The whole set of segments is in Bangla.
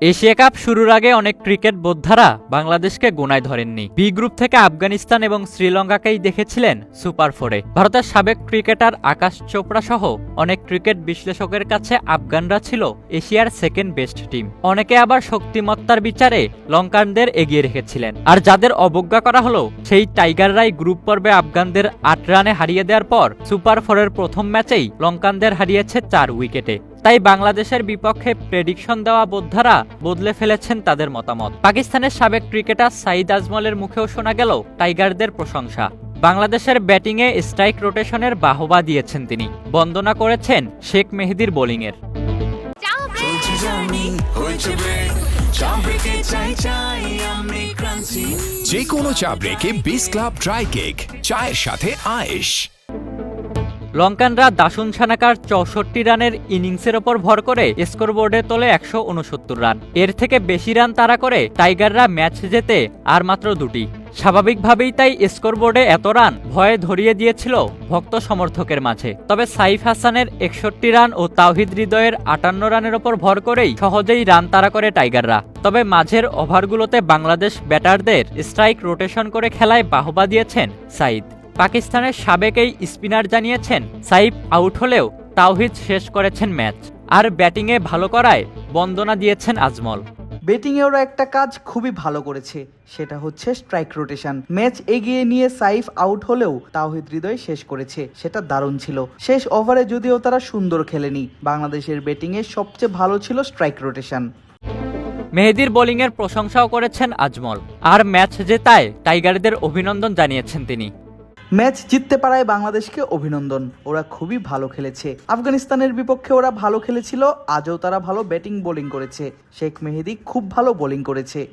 এশিয়া কাপ শুরুর আগে অনেক ক্রিকেট বোদ্ধারা বাংলাদেশকে গোনায় ধরেননি। বি গ্রুপ থেকে আফগানিস্তান এবং শ্রীলঙ্কাকেই দেখেছিলেন সুপার ফোরে। ভারতের সাবেক ক্রিকেটার আকাশ চোপড়া সহ অনেক ক্রিকেট বিশ্লেষকের কাছে আফগানরা ছিল এশিয়ার সেকেন্ড বেস্ট টিম অনেকে আবার শক্তিমত্তার বিচারে লঙ্কানদের এগিয়ে রেখেছিলেন। আর যাদের অবজ্ঞা করা হলো, সেই টাইগাররাই গ্রুপ পর্বে আফগানদের আট রানে হারিয়ে দেওয়ার পর সুপার ফোরের প্রথম ম্যাচেই লঙ্কানদের হারিয়েছে চার উইকেটে। তাই বাংলাদেশের বিপক্ষে প্রেডিকশন দেওয়া বোদ্ধারা বদলে ফেলেছেন তাদের মতামত। পাকিস্তানের সাবেক ক্রিকেটার সাঈদ আজমলের মুখেও শোনা গেল টাইগারদের প্রশংসা। বাংলাদেশের ব্যাটিংয়ে স্ট্রাইক রোটেশনের বাহবা দিয়েছেন তিনি। বন্দনা করেছেন শেখ মেহেদির বোলিংয়ের। যে কোনো চা ব্রেকে বিস ক্লাব ড্রাই কেক চায়ের সাথে আয়েশ। লঙ্কানরা দাসুন সানাকার চৌষট্টি রানের ইনিংসের ওপর ভর করে স্কোরবোর্ডে তোলে একশো উনসত্তর রান। এর থেকে বেশি রান তারা করে টাইগাররা ম্যাচ জেতে আর মাত্র দুটি। স্বাভাবিকভাবেই তাই স্কোরবোর্ডে এত রান ভয়ে ধরিয়ে দিয়েছিল ভক্ত সমর্থকের মাঝে। তবে সাইফ হাসানের একষট্টি রান ও তাওহিদ হৃদয়ের আটান্ন রানের ওপর ভর করেই সহজেই রান তারা করে টাইগাররা। তবে মাঝের ওভারগুলোতে বাংলাদেশ ব্যাটারদের স্ট্রাইক রোটেশন করে খেলায় বাহবা দিয়েছেন সাইদ। পাকিস্তানের সাবেক এই স্পিনার জানিয়েছেন সাইফ আউট হলেও তাওহিদ শেষ করেছেন ম্যাচ। আর ব্যাটিংয়ে ভালো করায় বন্দনা দিয়েছেন আজমল। ব্যাটিংয়ে ওরা একটা কাজ খুবই ভালো করেছে সেটা হচ্ছে স্ট্রাইক রোটেশন। ম্যাচ এগিয়ে নিয়ে সাইফ আউট হলেও তাওহিদ হৃদয় শেষ করেছে সেটা দারুণ ছিল। শেষ ওভারে যদিও তারা সুন্দর খেলেনি বাংলাদেশের ব্যাটিংয়ে সবচেয়ে ভালো ছিল স্ট্রাইক রোটেশন। মেহেদির বোলিংয়ের প্রশংসাও করেছেন আজমল। আর ম্যাচ জেতায় টাইগারদের অভিনন্দন জানিয়েছেন তিনি। ম্যাচ জিততে পারায় বাংলাদেশকে অভিনন্দন। ওরা খুবই ভালো খেলেছে। আফগানিস্তানের বিপক্ষে ওরা ভালো খেলেছিল আজও তারা ভালো ব্যাটিং বোলিং করেছে। শেখ মেহেদি খুব ভালো বোলিং করেছে।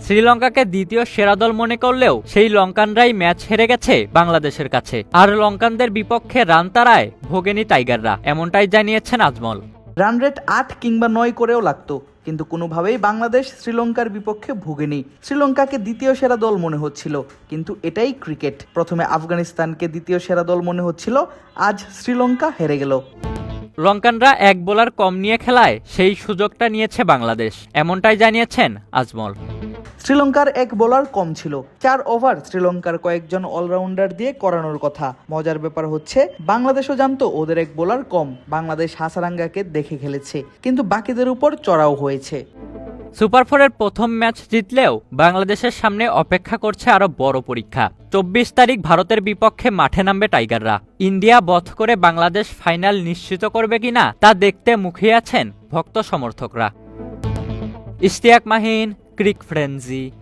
শ্রীলঙ্কাকে দ্বিতীয় সেরা দল মনে করলেও সেই লঙ্কানরাই ম্যাচ হেরে গেছে বাংলাদেশের কাছে। আর লঙ্কানদের বিপক্ষে রান তারায় ভোগেনি টাইগাররা এমনটাই জানিয়েছেন আজমল। রান রেট আট কিংবা নয় করেও লাগতো। কিন্তু কোনোভাবেই বাংলাদেশ শ্রীলঙ্কার বিপক্ষে ভোগেনি। শ্রীলঙ্কাকে দ্বিতীয় সেরা দল মনে হচ্ছিল, কিন্তু এটাই ক্রিকেট। প্রথমে আফগানিস্তানকে দ্বিতীয় সেরা দল মনে হচ্ছিল, আজ শ্রীলঙ্কা হেরে গেল। লঙ্কানরা এক বোলার কম নিয়ে খেলায়, সেই সুযোগটা নিয়েছে বাংলাদেশ। এমনটাই জানিয়েছেন আজমল। শ্রীলঙ্কার এক বোলার কম ছিল। চার ওভার শ্রীলঙ্কার কয়েকজন অলরাউন্ডার দিয়ে করানোর কথা। মজার ব্যাপার হচ্ছে, বাংলাদেশও জানতো ওদের এক বোলার কম। বাংলাদেশ হাসারাঙ্গাকে দেখে খেলেছে, কিন্তু বাকিদের উপর চড়াও হয়েছে। সুপার ফোরের প্রথম ম্যাচ জিতলেও বাংলাদেশের সামনে অপেক্ষা করছে আরও বড় পরীক্ষা। চব্বিশ তারিখ ভারতের বিপক্ষে মাঠে নামবে টাইগাররা। ইন্ডিয়া বধ করে বাংলাদেশ ফাইনাল নিশ্চিত করবে কিনা তা দেখতে মুখিয়ে আছেন ভক্ত সমর্থকরা। Ishtiaq Mahin Greek frenzy,